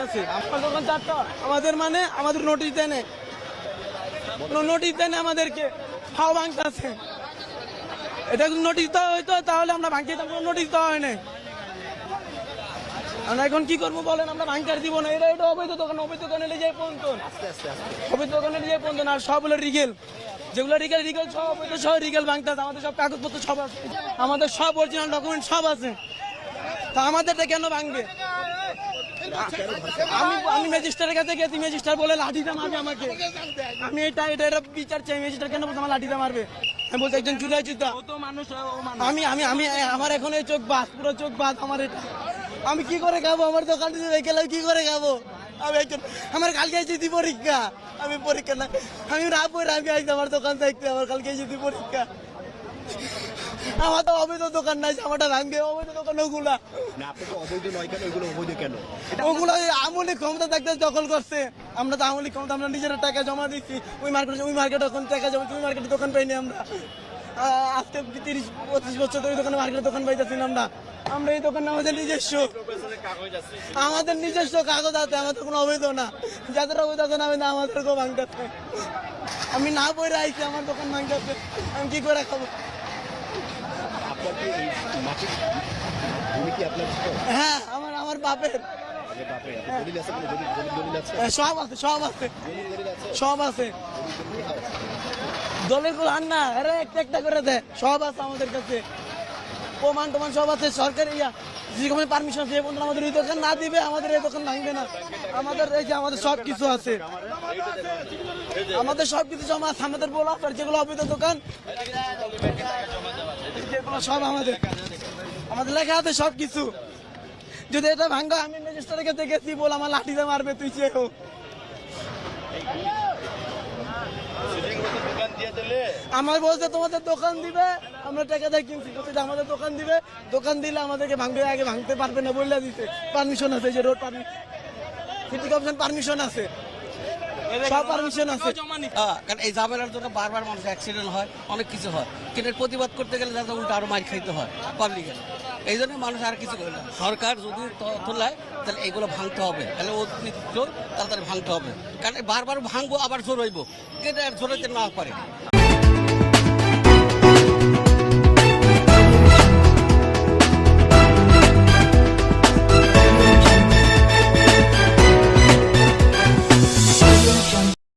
আমার দোকান চারটা। আমাদের মানে আমাদের নোটিশ দেয় না নোটিশ দেয় না আমাদেরকে। হাও ভাঙতেছে এটা যদি নোটিশ দেওয়া হইতো তাহলে আমরা ভাঙতে কোনো নোটিশ দেওয়া হয় না আমরা এখন কি করব বলেন? আমরা ভাঙতে আর দিব না। এটা এটা অবৈধ দোকান অবৈধ দোকানে নিয়ে যাই পর্যন্ত অবৈধ দোকানে নিয়ে যাই পর্যন্ত না আর সব হলো রিগেল। যেগুলো রিগেল রিগেল সব অবৈধ সব রিগেল ভাঙতে আছে। আমাদের সব কাগজপত্র সব আছে। আমাদের সব অরিজিনাল ডকুমেন্ট সব আছে। তা আমাদেরটা কেন ভাঙবে? আমি আমি ম্যাজিস্ট্রেটের কাছে গেছি ম্যাজিস্ট্রেট বলে লাঠিটা মারবে আমাকে। আমি এটা এটা এটা বিচার চাই ম্যাজিস্ট্রেট কেন বলছে আমার লাঠিটা মারবে? আমি বলছি একজন জুলাই যোদ্ধা আমি আমি আমি আমার এখন এই চোখ বাস পুরো চোখ বাস আমার এটা। আমি কি করে খাব? আমার দোকান রেখে কি করে খাব? আমি একজন আমার কালকে এসেছি পরীক্ষা। আমি পরীক্ষা না আমি রাত আমি আইছি আমার দোকান দেখতে আমার কালকে এসেছি পরীক্ষা। আমার তো অবৈধ দোকান নাই আমারটা ভাঙবে অবৈধ দোকান ওগুলা। না আপনি তো অবৈধ নয় কেন? ওইগুলো অবৈধ কেন? ওগুলো আমলি ক্ষমতা থাকতে দখল করছে। আমরা তো আমলি ক্ষমতা আমরা নিজেরা টাকা জমা দিচ্ছি। ওই মার্কেটে ওই মার্কেটে এখন টাকা জমা ওই মার্কেটে দোকান পাইনি আমরা। আজকে তিরিশ পঁচিশ বছর ধরে দোকানে মার্কেটে দোকান পাইতেছি না আমরা। আমরা এই দোকান আমাদের নিজস্ব। আমাদের নিজস্ব কাগজ আছে আমাদের কোনো অবৈধ না। যাদের অবৈধ আছে না আমি না আমাদেরকেও ভাঙতে আমি না পড়ে আইছি আমার দোকান ভাঙতে আমি কি করে খাব? হ্যাঁ আমার আমার বাপের। আছে আছে হ্যাঁ, সব আছে। সব আছে। আছে সব আছে একটা একটা করে দে সব আছে আমাদের কাছে। প্রমাণ টমান সব আছে সরকার ইয়া যেরকম পারমিশন পর্যন্ত আমাদের এই দোকান না দিবে আমাদের এই দোকান ভাঙবে না। আমাদের এই যে আমাদের সব কিছু আছে। আমাদের সব কিছু জমা আছে আমাদের বলা যেগুলো অবৈধ দোকান। সব আমাদের আমাদের লেখা আছে সব কিছু যদি এটা ভাঙ্গা, আমি ম্যাজিস্ট্রেটের গেছি বল আমার লাঠিতে মারবে তুই চেয়েও আমার বলছে তোমাদের দোকান দিবে, আমরা টাকা দিয়ে কিনছি। আমাদের দোকান দিবে, দোকান দিলে আমাদেরকে ভাঙবে, আগে ভাঙতে পারবে না বললে দিতে পারমিশন আছে যে road permission city commission permission আছে। সব পারমিশন আছে। হ্যাঁ, কারণ এই ঝামেলার জন্য বারবার মানুষ অ্যাক্সিডেন্ট হয় অনেক কিছু হয়। কিন্তু প্রতিবাদ করতে গেলে যাতে উল্টো আরও মাইর খাইতে হয় পাবলিকের এই জন্য মানুষ আর কিছু করে না। সরকার যদি তোলায় তাহলে এগুলো ভাঙতে হবে। তাহলে অতিরিক্ত তাড়াতাড়ি ভাঙতে হবে। কারণ বারবার ভাঙবো আবার জোর হইব। আর জোরাইতে না পারে।